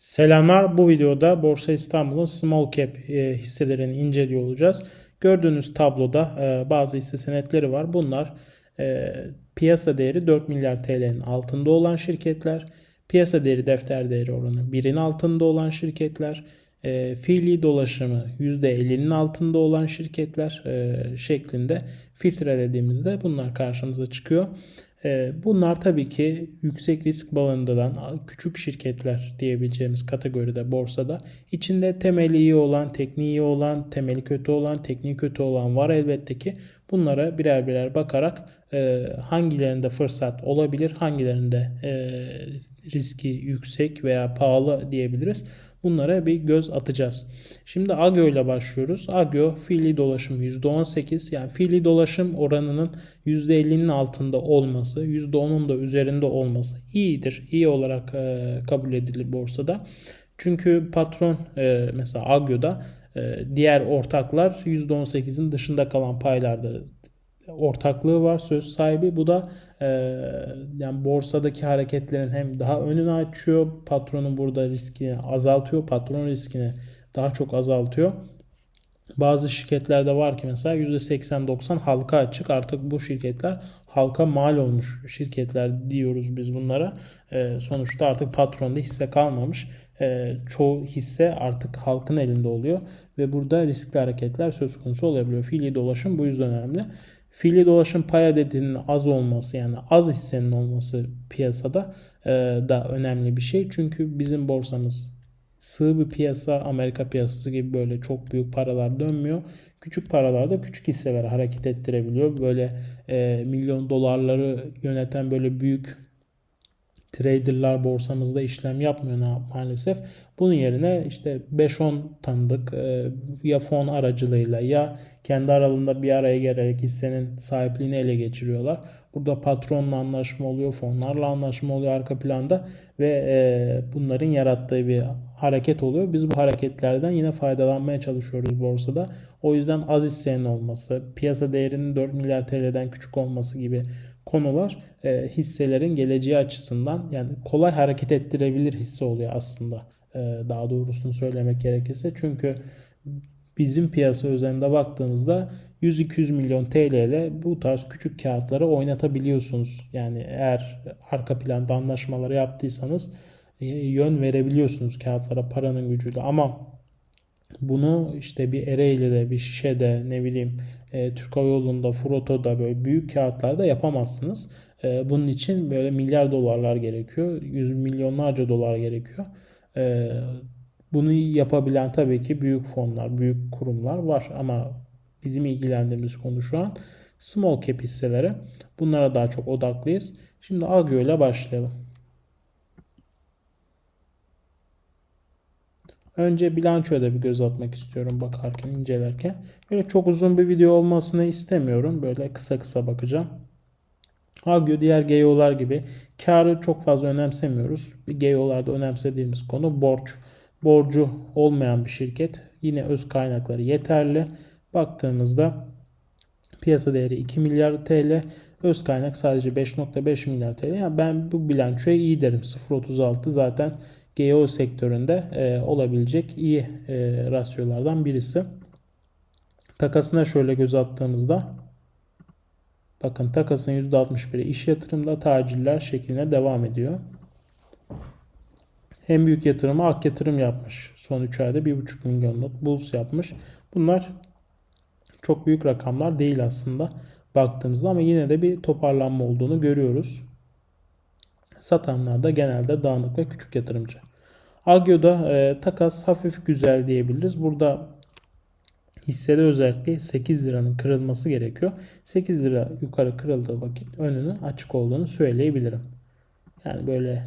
Selamlar. Bu videoda Borsa İstanbul'un small cap e, hisselerini inceliyor olacağız. Gördüğünüz tabloda e, bazı hisse senetleri var. Bunlar e, piyasa değeri 4 milyar TL'nin altında olan şirketler. Piyasa değeri defter değeri oranı 1'in altında olan şirketler. Fiili dolaşımı %50'nin altında olan şirketler şeklinde filtrelediğimizde bunlar karşımıza çıkıyor. Ee, Bunlar tabii ki yüksek risk barındıran küçük şirketler diyebileceğimiz kategoride borsada. İçinde temeli iyi olan, tekniği iyi olan, temeli kötü olan, tekniği kötü olan var elbette ki. Bunlara birer birer bakarak e, hangilerinde fırsat olabilir, hangilerinde e, riski yüksek veya pahalı diyebiliriz. Bunlara bir göz atacağız. Şimdi Agio ile başlıyoruz. Agio fiili dolaşım %18 yani fiili dolaşım oranının %50'nin altında olması, %10'un da üzerinde olması iyidir. İyi olarak e, kabul edilir borsada. Çünkü patron e, mesela Agio'da e, diğer ortaklar %18'in dışında kalan paylarda ortaklığı var söz sahibi. Bu da e, yani borsadaki hareketlerin hem daha önünü açıyor. Patronun burada riskini azaltıyor. Patron riskini daha çok azaltıyor. Bazı şirketlerde var ki mesela %80-90 halka açık. Artık bu şirketler halka mal olmuş şirketler diyoruz biz bunlara. E, sonuçta artık patronda hisse kalmamış. E, çoğu hisse artık halkın elinde oluyor ve burada riskli hareketler söz konusu olabiliyor. Fiili dolaşım bu yüzden önemli. Fiili dolaşım pay adedinin az olması yani az hissenin olması piyasada e, da önemli bir şey. Çünkü bizim borsamız sığ bir piyasa Amerika piyasası gibi böyle çok büyük paralar dönmüyor. Küçük paralarda küçük hisseler hareket ettirebiliyor. Böyle e, milyon dolarları yöneten böyle büyük traderlar borsamızda işlem yapmıyor maalesef. Bunun yerine işte 5-10 tanıdık e, ya fon aracılığıyla ya kendi aralarında bir araya gelerek hissenin sahipliğini ele geçiriyorlar. Burada patronla anlaşma oluyor, fonlarla anlaşma oluyor arka planda ve e, bunların yarattığı bir hareket oluyor. Biz bu hareketlerden yine faydalanmaya çalışıyoruz borsada. O yüzden az hissenin olması, piyasa değerinin 4 milyar TL'den küçük olması gibi konular e, hisselerin geleceği açısından yani kolay hareket ettirebilir hisse oluyor aslında. E, daha doğrusunu söylemek gerekirse. Çünkü bizim piyasa üzerinde baktığımızda 100-200 milyon TL ile bu tarz küçük kağıtları oynatabiliyorsunuz. Yani eğer arka planda anlaşmaları yaptıysanız e, yön verebiliyorsunuz kağıtlara paranın gücüyle ama bunu işte bir Ereğli'de, bir Şişe'de, ne bileyim e, Türk Hava Yolu'nda, Froto'da böyle büyük kağıtlarda yapamazsınız. E, bunun için böyle milyar dolarlar gerekiyor. Yüz milyonlarca dolar gerekiyor. E, bunu yapabilen tabii ki büyük fonlar, büyük kurumlar var ama bizim ilgilendiğimiz konu şu an small cap hisseleri. Bunlara daha çok odaklıyız. Şimdi Agio ile başlayalım. Önce bilançoya da bir göz atmak istiyorum bakarken, incelerken. Böyle çok uzun bir video olmasını istemiyorum. Böyle kısa kısa bakacağım. Agio diğer GEO'lar gibi karı çok fazla önemsemiyoruz. GEO'larda önemsediğimiz konu borç. Borcu olmayan bir şirket. Yine öz kaynakları yeterli. Baktığımızda piyasa değeri 2 milyar TL. Öz kaynak sadece 5.5 milyar TL. Yani ben bu bilançoya iyi derim. 0.36 zaten GEO sektöründe e, olabilecek iyi e, rasyolardan birisi. Takasına şöyle göz attığımızda bakın takasın %61'i iş yatırımda taciller şeklinde devam ediyor. En büyük yatırımı Ak Yatırım yapmış. Son 3 ayda 1,5 milyonluk Bulls yapmış. Bunlar çok büyük rakamlar değil aslında baktığımızda ama yine de bir toparlanma olduğunu görüyoruz. Satanlar da genelde dağınık ve küçük yatırımcı. Agio'da e, takas hafif güzel diyebiliriz. Burada hissede özellikle 8 liranın kırılması gerekiyor. 8 lira yukarı kırıldığı vakit önünün açık olduğunu söyleyebilirim. Yani böyle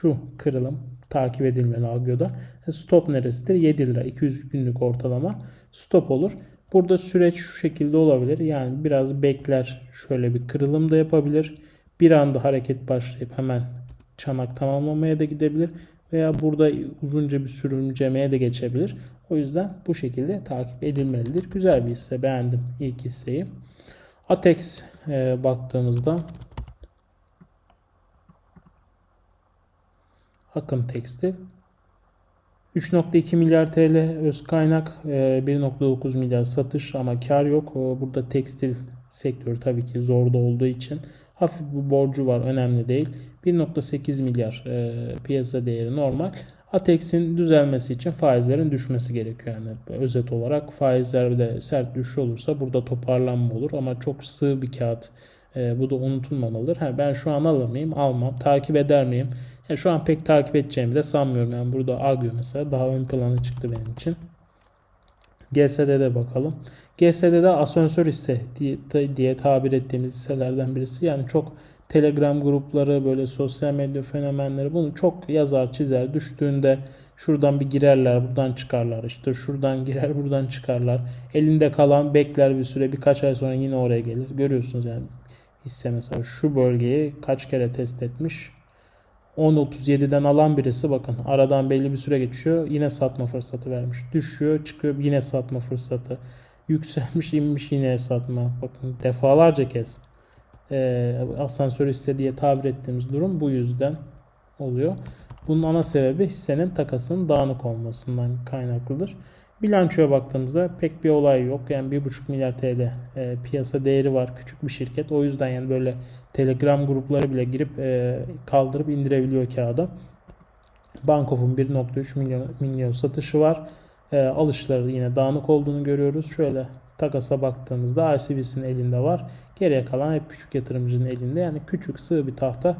şu kırılım takip edilmeli Agio'da. E, stop neresidir? 7 lira 200 günlük ortalama stop olur. Burada süreç şu şekilde olabilir. Yani biraz bekler şöyle bir kırılım da yapabilir. Bir anda hareket başlayıp hemen çanak tamamlamaya da gidebilir veya burada uzunca bir sürümcemeye de geçebilir. O yüzden bu şekilde takip edilmelidir. Güzel bir hisse. Beğendim ilk hisseyi. Atex e, baktığımızda Akım Tekstil. 3.2 milyar TL öz kaynak, e, 1.9 milyar satış ama kar yok. O, Burada tekstil sektörü tabii ki zorda olduğu için hafif bir borcu var önemli değil. 1.8 milyar e, piyasa değeri normal. Atex'in düzelmesi için faizlerin düşmesi gerekiyor yani özet olarak faizlerde sert düşüş olursa burada toparlanma olur ama çok sığ bir kağıt e, bu da unutulmamalıdır. Ha, ben şu an alır mıyım? Almam. Takip eder miyim? Ya şu an pek takip edeceğimi de sanmıyorum. Yani burada Agio mesela daha ön plana çıktı benim için. GSD'de bakalım. GSD'de asansör hisse diye, diye tabir ettiğimiz hisselerden birisi. Yani çok Telegram grupları böyle sosyal medya fenomenleri bunu çok yazar çizer düştüğünde şuradan bir girerler buradan çıkarlar işte şuradan girer buradan çıkarlar elinde kalan bekler bir süre birkaç ay sonra yine oraya gelir görüyorsunuz yani hisse mesela şu bölgeyi kaç kere test etmiş 10.37'den alan birisi bakın aradan belli bir süre geçiyor yine satma fırsatı vermiş düşüyor çıkıyor yine satma fırsatı yükselmiş inmiş yine satma bakın defalarca kez e, asansör hisse tabir ettiğimiz durum bu yüzden oluyor. Bunun ana sebebi hissenin takasının dağınık olmasından kaynaklıdır. Bilançoya baktığımızda pek bir olay yok. Yani 1,5 milyar TL e, piyasa değeri var. Küçük bir şirket. O yüzden yani böyle Telegram grupları bile girip e, kaldırıp indirebiliyor kağıda. Bankof'un 1.3 milyon, milyon satışı var. E, alışları yine dağınık olduğunu görüyoruz. Şöyle takasa baktığımızda ICB'sinin elinde var. Geriye kalan hep küçük yatırımcının elinde. Yani küçük sığ bir tahta.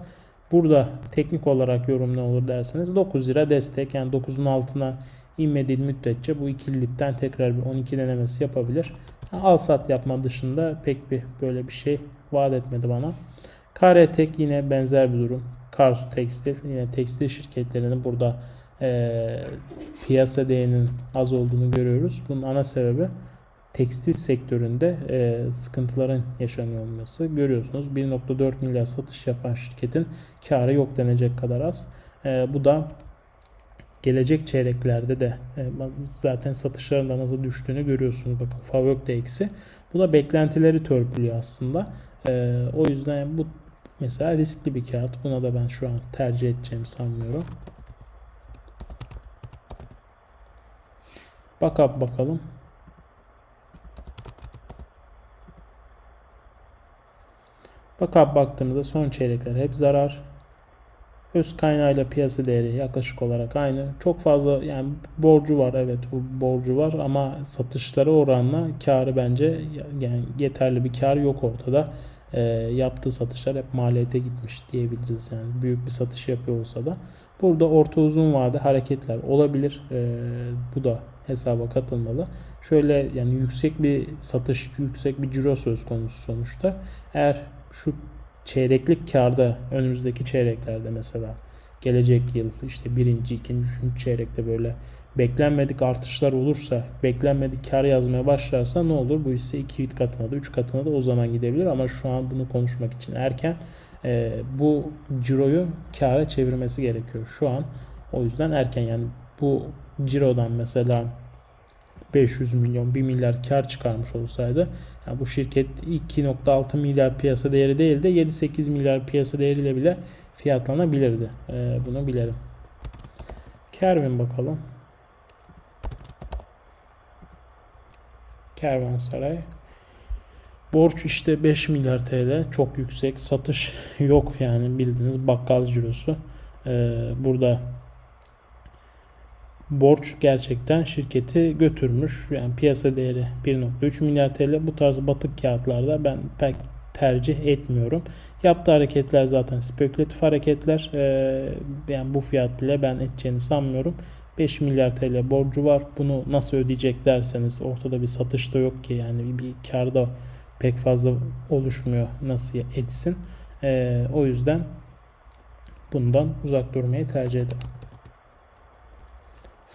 Burada teknik olarak yorum ne olur derseniz 9 lira destek. Yani 9'un altına inmediği müddetçe bu ikililikten tekrar bir 12 denemesi yapabilir. Al sat yapma dışında pek bir böyle bir şey vaat etmedi bana. KRTek yine benzer bir durum. Karsu Tekstil yine tekstil şirketlerinin burada e, piyasa değerinin az olduğunu görüyoruz. Bunun ana sebebi tekstil sektöründe e, sıkıntıların yaşanıyor olması. Görüyorsunuz 1.4 milyar satış yapan şirketin karı yok denecek kadar az. E, bu da gelecek çeyreklerde de e, zaten satışların da nasıl düştüğünü görüyorsunuz. Bakın Favök de eksi. Bu da beklentileri törpülüyor aslında. E, o yüzden bu mesela riskli bir kağıt. Buna da ben şu an tercih edeceğimi sanmıyorum. Bakıp bakalım. Fakat baktığımızda son çeyrekler hep zarar. Öz kaynağıyla piyasa değeri yaklaşık olarak aynı. Çok fazla yani borcu var evet bu borcu var ama satışları oranla karı bence yani yeterli bir kar yok ortada. E, yaptığı satışlar hep maliyete gitmiş diyebiliriz yani büyük bir satış yapıyor olsa da. Burada orta uzun vade hareketler olabilir. E, bu da hesaba katılmalı. Şöyle yani yüksek bir satış, yüksek bir ciro söz konusu sonuçta. Eğer şu çeyreklik karda önümüzdeki çeyreklerde mesela gelecek yıl işte birinci, ikinci, üçüncü çeyrekte böyle beklenmedik artışlar olursa, beklenmedik kar yazmaya başlarsa ne olur? Bu hisse iki katına da üç katına da o zaman gidebilir ama şu an bunu konuşmak için erken. E, bu ciroyu kara çevirmesi gerekiyor şu an. O yüzden erken yani bu cirodan mesela 500 milyon 1 milyar kar çıkarmış olsaydı yani bu şirket 2.6 milyar piyasa değeri değil de 7-8 milyar piyasa değeriyle bile fiyatlanabilirdi. Ee, bunu bilelim. Kervin bakalım. Kervansaray. Borç işte 5 milyar TL. Çok yüksek. Satış yok yani bildiğiniz bakkal cirosu. Ee, burada borç gerçekten şirketi götürmüş. Yani piyasa değeri 1.3 milyar TL. Bu tarz batık kağıtlarda ben pek tercih etmiyorum. Yaptığı hareketler zaten spekülatif hareketler. Ee, yani bu fiyat bile ben edeceğini sanmıyorum. 5 milyar TL borcu var. Bunu nasıl ödeyecek derseniz ortada bir satış da yok ki yani bir karda pek fazla oluşmuyor nasıl etsin. Ee, o yüzden bundan uzak durmayı tercih ederim.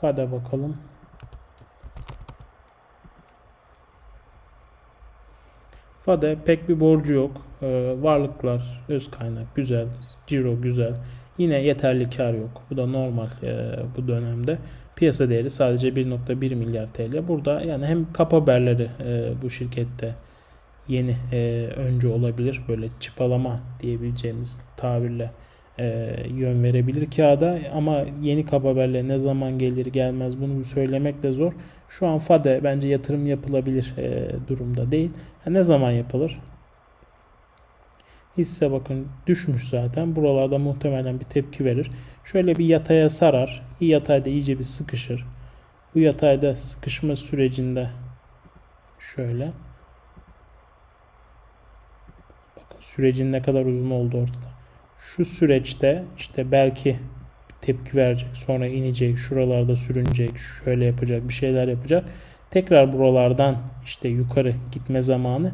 Hadi bakalım. Fade pek bir borcu yok. Ee, varlıklar, öz kaynak güzel, ciro güzel. Yine yeterli kar yok. Bu da normal e, bu dönemde. Piyasa değeri sadece 1.1 milyar TL. Burada yani hem kap haberleri e, bu şirkette yeni e, önce olabilir. Böyle çıpalama diyebileceğimiz tabirle e, yön verebilir kağıda ama yeni kaba haberler ne zaman gelir gelmez bunu söylemek de zor. Şu an FADE bence yatırım yapılabilir e, durumda değil. Ha, ne zaman yapılır? Hisse bakın düşmüş zaten. Buralarda muhtemelen bir tepki verir. Şöyle bir yataya sarar. İyi yatayda iyice bir sıkışır. Bu yatayda sıkışma sürecinde şöyle bakın sürecin ne kadar uzun olduğu ortada. Şu süreçte işte belki tepki verecek, sonra inecek, şuralarda sürünecek, şöyle yapacak, bir şeyler yapacak. Tekrar buralardan işte yukarı gitme zamanı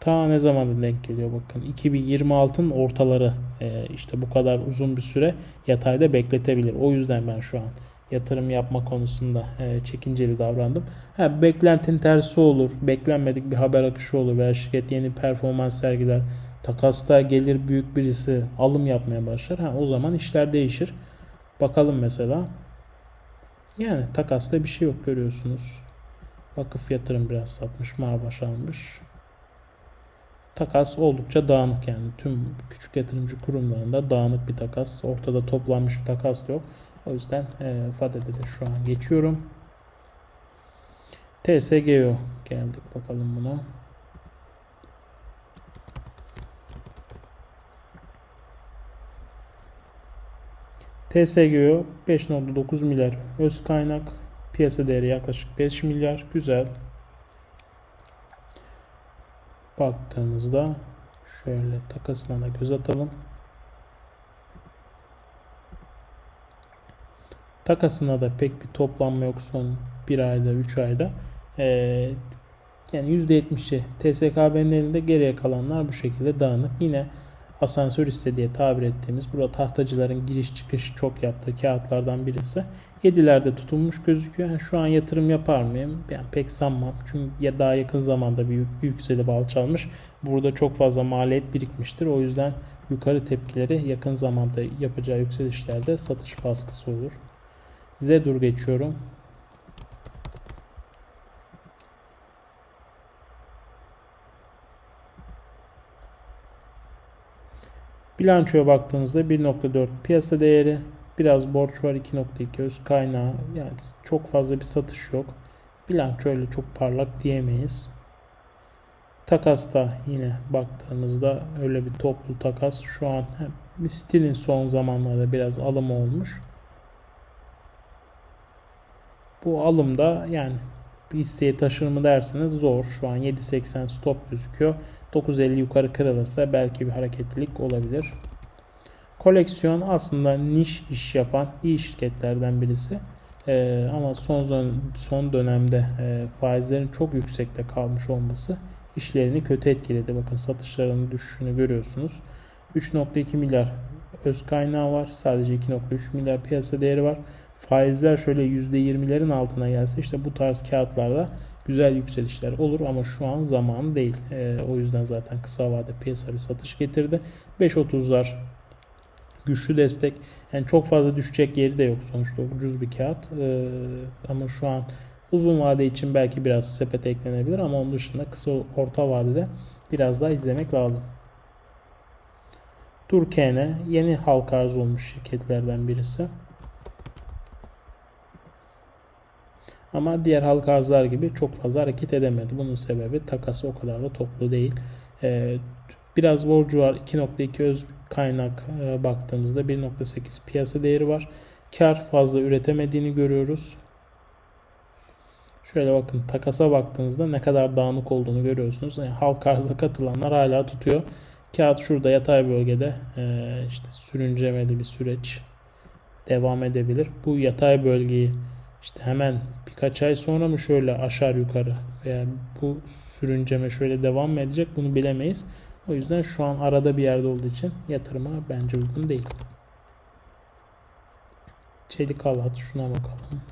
ta ne zaman denk geliyor bakın 2026'ın ortaları e, işte bu kadar uzun bir süre yatayda bekletebilir. O yüzden ben şu an yatırım yapma konusunda e, çekinceli davrandım. Ha, beklentin tersi olur, beklenmedik bir haber akışı olur veya şirket yeni performans sergiler, takasta gelir büyük birisi alım yapmaya başlar. Ha, o zaman işler değişir. Bakalım mesela. Yani takasta bir şey yok görüyorsunuz. Vakıf yatırım biraz satmış, Marbaş almış. Takas oldukça dağınık yani. Tüm küçük yatırımcı kurumlarında dağınık bir takas. Ortada toplanmış bir takas yok. O yüzden e, FADE'de de şu an geçiyorum. TSGO geldik bakalım buna. TSGO 5.9 milyar öz kaynak. Piyasa değeri yaklaşık 5 milyar. Güzel. Baktığımızda şöyle takasına da göz atalım. Takasına da pek bir toplanma yok son 1 ayda 3 ayda. Ee, yani %70'i TSKB'nin elinde. Geriye kalanlar bu şekilde dağınık. Yine asansör hisse diye tabir ettiğimiz burada tahtacıların giriş çıkış çok yaptığı kağıtlardan birisi. 7'lerde tutulmuş gözüküyor. Yani şu an yatırım yapar mıyım? Yani pek sanmam. Çünkü ya daha yakın zamanda bir yükselip alçalmış. Burada çok fazla maliyet birikmiştir. O yüzden yukarı tepkileri yakın zamanda yapacağı yükselişlerde satış baskısı olur. Zedur geçiyorum. Bilançoya baktığımızda 1.4 piyasa değeri, biraz borç var 2.2 öz kaynağı. Yani çok fazla bir satış yok. Bilanço öyle çok parlak diyemeyiz. Takasta yine baktığımızda öyle bir toplu takas şu an Stil'in son zamanlarda biraz alım olmuş. Bu alımda yani bir taşır mı derseniz zor. Şu an 7.80 stop gözüküyor. 9.50 yukarı kırılırsa belki bir hareketlilik olabilir. Koleksiyon aslında niş iş yapan iyi şirketlerden birisi. Ee, ama son son dönemde e, faizlerin çok yüksekte kalmış olması işlerini kötü etkiledi. Bakın satışlarının düşüşünü görüyorsunuz. 3.2 milyar öz kaynağı var. Sadece 2.3 milyar piyasa değeri var. Faizler şöyle %20'lerin altına gelse işte bu tarz kağıtlarda güzel yükselişler olur ama şu an zamanı değil. E, o yüzden zaten kısa vade piyasa bir satış getirdi. 5.30'lar güçlü destek. Yani çok fazla düşecek yeri de yok sonuçta ucuz bir kağıt. E, ama şu an uzun vade için belki biraz sepete eklenebilir ama onun dışında kısa orta vadede biraz daha izlemek lazım. Turkene yeni halka arz olmuş şirketlerden birisi. Ama diğer halka arzlar gibi çok fazla hareket edemedi. Bunun sebebi takası o kadar da toplu değil. Ee, biraz borcu var. 2.2 öz kaynak e, baktığımızda 1.8 piyasa değeri var. Kar fazla üretemediğini görüyoruz. Şöyle bakın takasa baktığınızda ne kadar dağınık olduğunu görüyorsunuz. Yani halk arzda katılanlar hala tutuyor. Kağıt şurada yatay bölgede e, işte sürüncemeli bir süreç devam edebilir. Bu yatay bölgeyi işte hemen birkaç ay sonra mı şöyle aşağı yukarı veya bu sürünceme şöyle devam mı edecek bunu bilemeyiz. O yüzden şu an arada bir yerde olduğu için yatırıma bence uygun değil. Çelik halat şuna bakalım.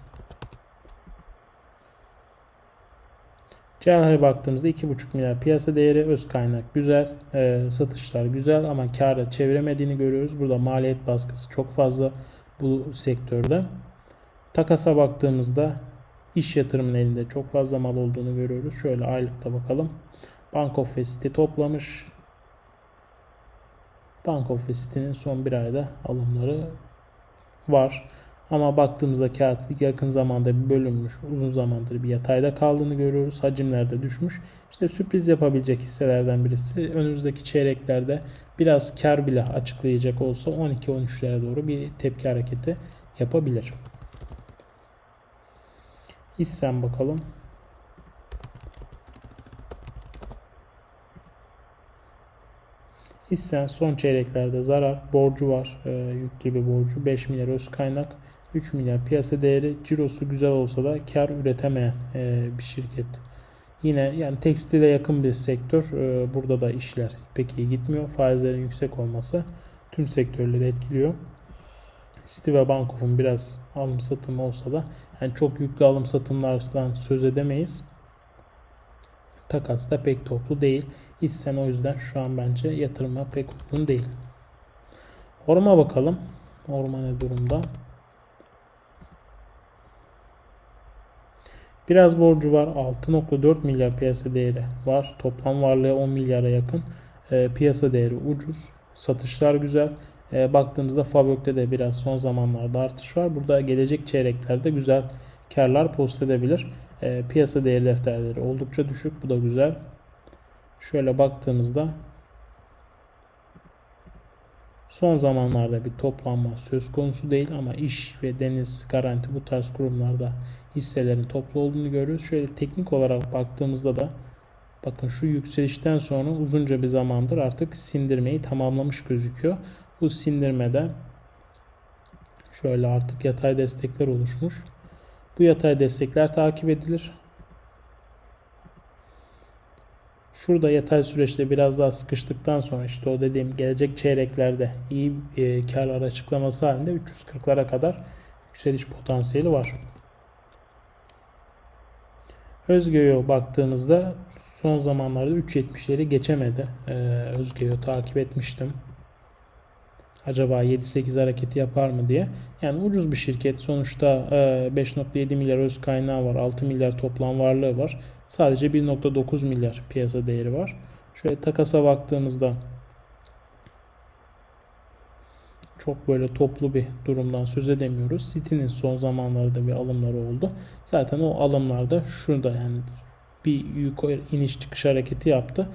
Cerrah'a baktığımızda 2,5 milyar piyasa değeri öz kaynak güzel e, satışlar güzel ama kâra çeviremediğini görüyoruz. Burada maliyet baskısı çok fazla bu sektörde. Takasa baktığımızda iş yatırımın elinde çok fazla mal olduğunu görüyoruz. Şöyle aylıkta bakalım. Bank of West'i toplamış. Bank of City'nin son bir ayda alımları var. Ama baktığımızda kağıt yakın zamanda bir bölünmüş, uzun zamandır bir yatayda kaldığını görüyoruz. Hacimlerde düşmüş. İşte sürpriz yapabilecek hisselerden birisi. Önümüzdeki çeyreklerde biraz kar bile açıklayacak olsa 12-13'lere doğru bir tepki hareketi yapabilir. İssen bakalım. Hissen son çeyreklerde zarar, borcu var, e, yüklü bir borcu. 5 milyar öz kaynak, 3 milyar piyasa değeri, cirosu güzel olsa da kar üretemeyen e, bir şirket. Yine yani tekstile yakın bir sektör. E, burada da işler pek iyi gitmiyor. Faizlerin yüksek olması tüm sektörleri etkiliyor. City ve Bankof'un biraz alım satımı olsa da yani çok yüklü alım satımlardan söz edemeyiz. Takas da pek toplu değil. Hissen o yüzden şu an bence yatırıma pek uygun değil. Orma bakalım. Orma ne durumda? Biraz borcu var. 6.4 milyar piyasa değeri var. Toplam varlığı 10 milyara yakın. E, piyasa değeri ucuz. Satışlar güzel. E, baktığımızda Fabrik'te de biraz son zamanlarda artış var. Burada gelecek çeyreklerde güzel karlar post edebilir. E, piyasa değeri defterleri oldukça düşük. Bu da güzel. Şöyle baktığımızda son zamanlarda bir toplanma söz konusu değil ama iş ve deniz garanti bu tarz kurumlarda hisselerin toplu olduğunu görüyoruz. Şöyle teknik olarak baktığımızda da bakın şu yükselişten sonra uzunca bir zamandır artık sindirmeyi tamamlamış gözüküyor. Bu sindirmede şöyle artık yatay destekler oluşmuş. Bu yatay destekler takip edilir. Şurada yatay süreçte biraz daha sıkıştıktan sonra işte o dediğim gelecek çeyreklerde iyi e, karlar açıklaması halinde 340'lara kadar yükseliş potansiyeli var. Özgeyo baktığımızda son zamanlarda 3.70'leri geçemedi. Ee, Özgeyo takip etmiştim. Acaba 7-8 hareketi yapar mı diye. Yani ucuz bir şirket. Sonuçta 5.7 e, milyar öz kaynağı var. 6 milyar toplam varlığı var. Sadece 1.9 milyar piyasa değeri var. Şöyle takasa baktığımızda çok böyle toplu bir durumdan söz edemiyoruz. City'nin son zamanlarda bir alımları oldu. Zaten o alımlarda şurada yani bir yukarı iniş çıkış hareketi yaptı.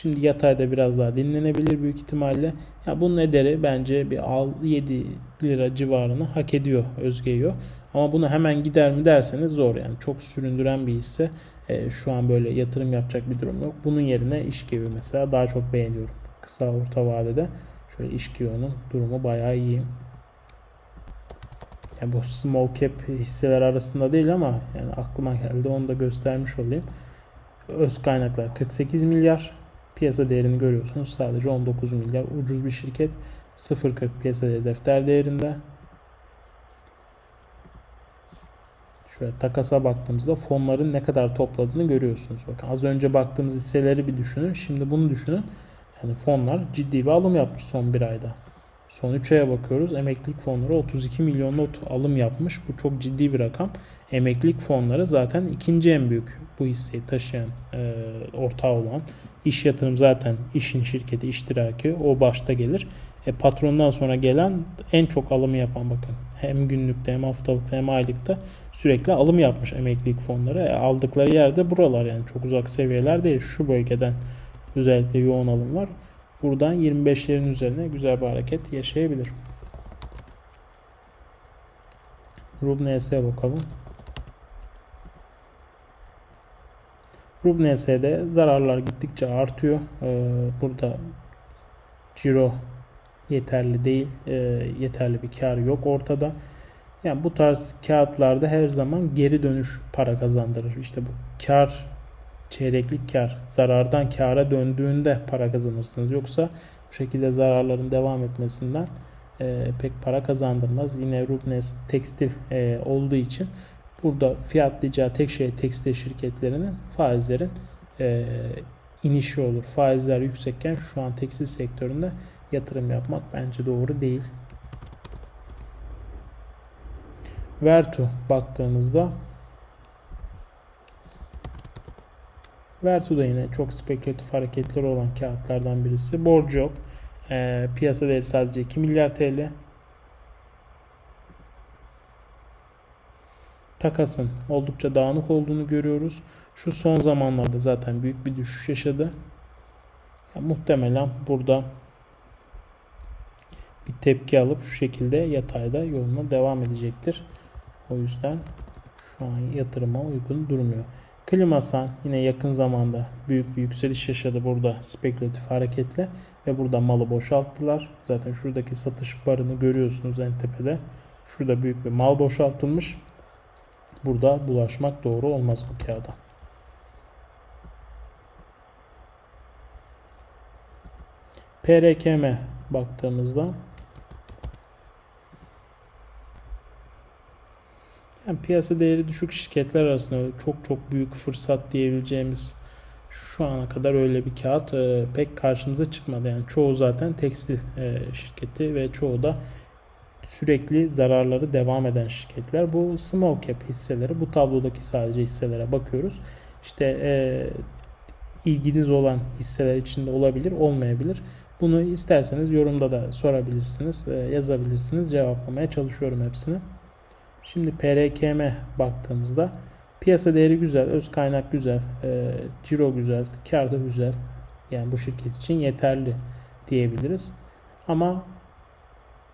Şimdi yatayda biraz daha dinlenebilir büyük ihtimalle. Ya bunun ederi bence bir 7 lira civarını hak ediyor Özgeyo. Ama bunu hemen gider mi derseniz zor yani. Çok süründüren bir hisse. E, şu an böyle yatırım yapacak bir durum yok. Bunun yerine İşgevi mesela daha çok beğeniyorum. Kısa orta vadede. Şöyle İşgevi'nin durumu bayağı iyi. Yani bu small cap hisseler arasında değil ama yani aklıma geldi onu da göstermiş olayım. Öz kaynaklar 48 milyar. Piyasa değerini görüyorsunuz. Sadece 19 milyar. Ucuz bir şirket. 0.40 piyasa değeri defter değerinde. Şöyle takasa baktığımızda fonların ne kadar topladığını görüyorsunuz. Bakın az önce baktığımız hisseleri bir düşünün. Şimdi bunu düşünün. Yani fonlar ciddi bir alım yapmış son bir ayda. Son 3 aya bakıyoruz. Emeklilik fonları 32 milyon not alım yapmış. Bu çok ciddi bir rakam. Emeklilik fonları zaten ikinci en büyük bu hisseyi taşıyan e, ortağı olan. iş yatırım zaten işin şirketi iştiraki o başta gelir. E, patrondan sonra gelen en çok alımı yapan bakın. Hem günlükte hem haftalıkta hem aylıkta sürekli alım yapmış emeklilik fonları. E, aldıkları yerde buralar yani çok uzak seviyeler değil. Şu bölgeden özellikle yoğun alım var buradan 25'lerin üzerine güzel bir hareket yaşayabilir. Rubnes'e bakalım. Rubnes'e zararlar gittikçe artıyor. Ee, burada ciro yeterli değil. Ee, yeterli bir kar yok ortada. Yani bu tarz kağıtlarda her zaman geri dönüş para kazandırır. İşte bu kar çeyreklik kar zarardan kara döndüğünde para kazanırsınız. Yoksa bu şekilde zararların devam etmesinden e, pek para kazandırmaz. Yine Rubnes tekstil e, olduğu için burada fiyatlayacağı tek şey tekstil şirketlerinin faizlerin e, inişi olur. Faizler yüksekken şu an tekstil sektöründe yatırım yapmak bence doğru değil. Vertu baktığımızda Vertu da yine çok spekülatif hareketleri olan kağıtlardan birisi. Borcu yok. Ee, piyasa değeri sadece 2 milyar TL. Takasın oldukça dağınık olduğunu görüyoruz. Şu son zamanlarda zaten büyük bir düşüş yaşadı. Ya, muhtemelen burada bir tepki alıp şu şekilde yatayda yoluna devam edecektir. O yüzden şu an yatırıma uygun durmuyor. Klimasan yine yakın zamanda büyük bir yükseliş yaşadı burada spekülatif hareketle ve burada malı boşalttılar. Zaten şuradaki satış barını görüyorsunuz en tepede. Şurada büyük bir mal boşaltılmış. Burada bulaşmak doğru olmaz bu kağıda. PRKM baktığımızda yani piyasa değeri düşük şirketler arasında çok çok büyük fırsat diyebileceğimiz şu ana kadar öyle bir kağıt e, pek karşımıza çıkmadı. Yani çoğu zaten tekstil e, şirketi ve çoğu da sürekli zararları devam eden şirketler. Bu small cap hisseleri. Bu tablodaki sadece hisselere bakıyoruz. İşte e, ilginiz olan hisseler içinde olabilir, olmayabilir. Bunu isterseniz yorumda da sorabilirsiniz, e, yazabilirsiniz. Cevaplamaya çalışıyorum hepsini. Şimdi PRKM baktığımızda piyasa değeri güzel, öz kaynak güzel, e, ciro güzel, kar da güzel. Yani bu şirket için yeterli diyebiliriz. Ama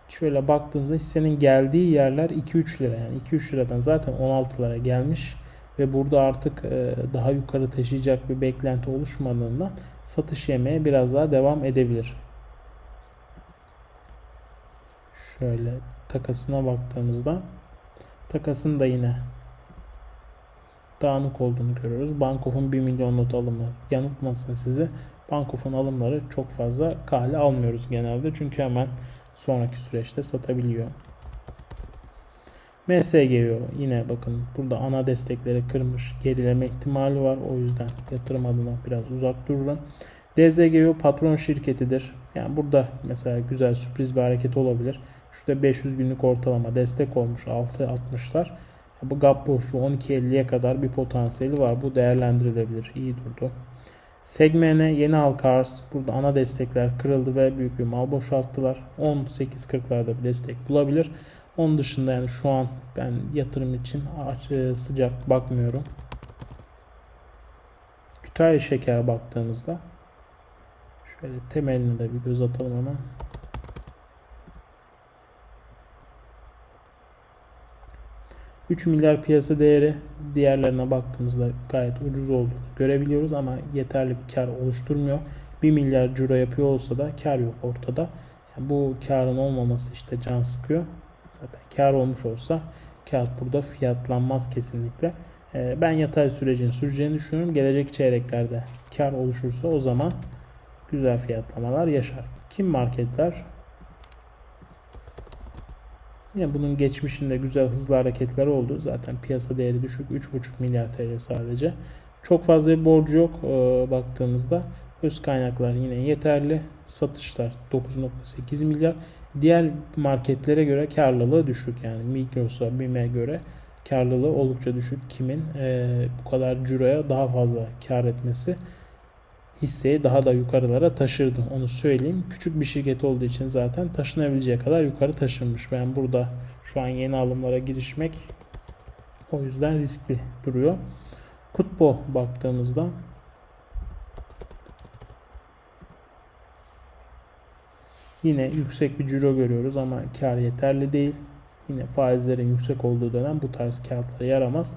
şöyle baktığımızda hissenin geldiği yerler 2-3 lira. Yani 2-3 liradan zaten 16'lara gelmiş ve burada artık e, daha yukarı taşıyacak bir beklenti oluşmadığından satış yemeye biraz daha devam edebilir. Şöyle takasına baktığımızda takasın da yine dağınık olduğunu görüyoruz. Bankof'un 1 milyon not alımı yanıltmasın sizi. Bankof'un alımları çok fazla kale almıyoruz genelde. Çünkü hemen sonraki süreçte satabiliyor. MSGO yine bakın burada ana destekleri kırmış gerileme ihtimali var. O yüzden yatırım adına biraz uzak durun. DZGO patron şirketidir. Yani burada mesela güzel sürpriz bir hareket olabilir. Şurada 500 günlük ortalama destek olmuş 6.60'lar. Bu gap boşluğu 12.50'ye kadar bir potansiyeli var. Bu değerlendirilebilir. İyi durdu. Segmene yeni halka arz. Burada ana destekler kırıldı ve büyük bir mal boşalttılar. 18.40'larda bir destek bulabilir. Onun dışında yani şu an ben yatırım için sıcak bakmıyorum. Kütahya şeker baktığımızda şöyle temeline de bir göz atalım hemen. ...3 milyar piyasa değeri... ...diğerlerine baktığımızda gayet ucuz olduğunu görebiliyoruz... ...ama yeterli bir kar oluşturmuyor... ...1 milyar ciro yapıyor olsa da kar yok ortada... Yani ...bu karın olmaması işte can sıkıyor... Zaten kar olmuş olsa kağıt burada fiyatlanmaz kesinlikle. Ee, ben yatay sürecin süreceğini düşünüyorum. Gelecek çeyreklerde kar oluşursa o zaman güzel fiyatlamalar yaşar. Kim marketler? Yine bunun geçmişinde güzel hızlı hareketler oldu. Zaten piyasa değeri düşük. 3,5 milyar TL sadece. Çok fazla bir borcu yok ee, baktığımızda. Öz kaynaklar yine yeterli. Satışlar 9.8 milyar. Diğer marketlere göre karlılığı düşük. Yani Migros'a, BİM'e göre karlılığı oldukça düşük. Kimin e, bu kadar ciroya daha fazla kar etmesi hisseyi daha da yukarılara taşırdı. Onu söyleyeyim. Küçük bir şirket olduğu için zaten taşınabileceği kadar yukarı taşınmış. Ben burada şu an yeni alımlara girişmek o yüzden riskli duruyor. Kutbo baktığımızda Yine yüksek bir ciro görüyoruz ama kar yeterli değil. Yine faizlerin yüksek olduğu dönem bu tarz kağıtlara yaramaz.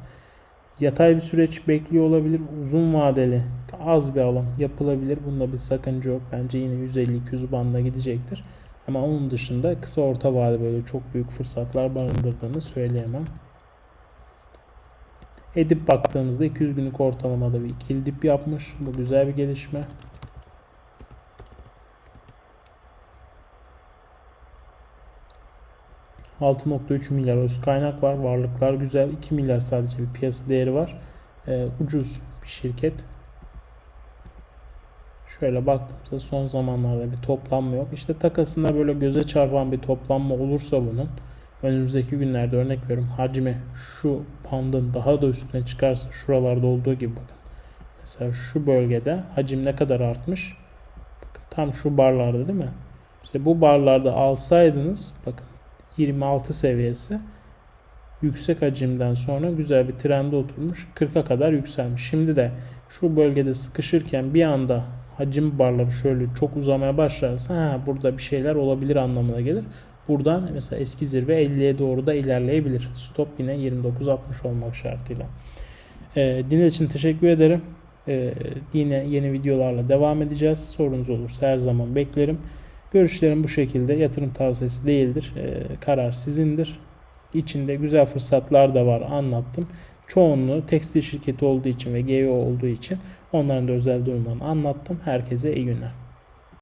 Yatay bir süreç bekliyor olabilir. Uzun vadeli az bir alım yapılabilir. Bunda bir sakınca yok. Bence yine 150-200 bandına gidecektir. Ama onun dışında kısa orta vade böyle çok büyük fırsatlar barındırdığını söyleyemem. Edip baktığımızda 200 günlük ortalamada bir ikili dip yapmış. Bu güzel bir gelişme. 6.3 milyar öz kaynak var. Varlıklar güzel. 2 milyar sadece bir piyasa değeri var. Ee, ucuz bir şirket. Şöyle baktığımızda son zamanlarda bir toplanma yok. İşte takasında böyle göze çarpan bir toplanma olursa bunun önümüzdeki günlerde örnek veriyorum hacmi şu bandın daha da üstüne çıkarsa şuralarda olduğu gibi bakın. Mesela şu bölgede hacim ne kadar artmış? Bakın, tam şu barlarda değil mi? İşte bu barlarda alsaydınız bakın 26 seviyesi yüksek hacimden sonra güzel bir trende oturmuş 40'a kadar yükselmiş. Şimdi de şu bölgede sıkışırken bir anda hacim barları şöyle çok uzamaya başlarsa ha, burada bir şeyler olabilir anlamına gelir. Buradan mesela eski zirve 50'ye doğru da ilerleyebilir. Stop yine 29.60 olmak şartıyla. Ee, dinlediğiniz için teşekkür ederim. Ee, yine yeni videolarla devam edeceğiz. Sorunuz olursa her zaman beklerim. Görüşlerim bu şekilde. Yatırım tavsiyesi değildir. Ee, karar sizindir. İçinde güzel fırsatlar da var anlattım. Çoğunluğu tekstil şirketi olduğu için ve GEO olduğu için onların da özel durumlarını anlattım. Herkese iyi günler.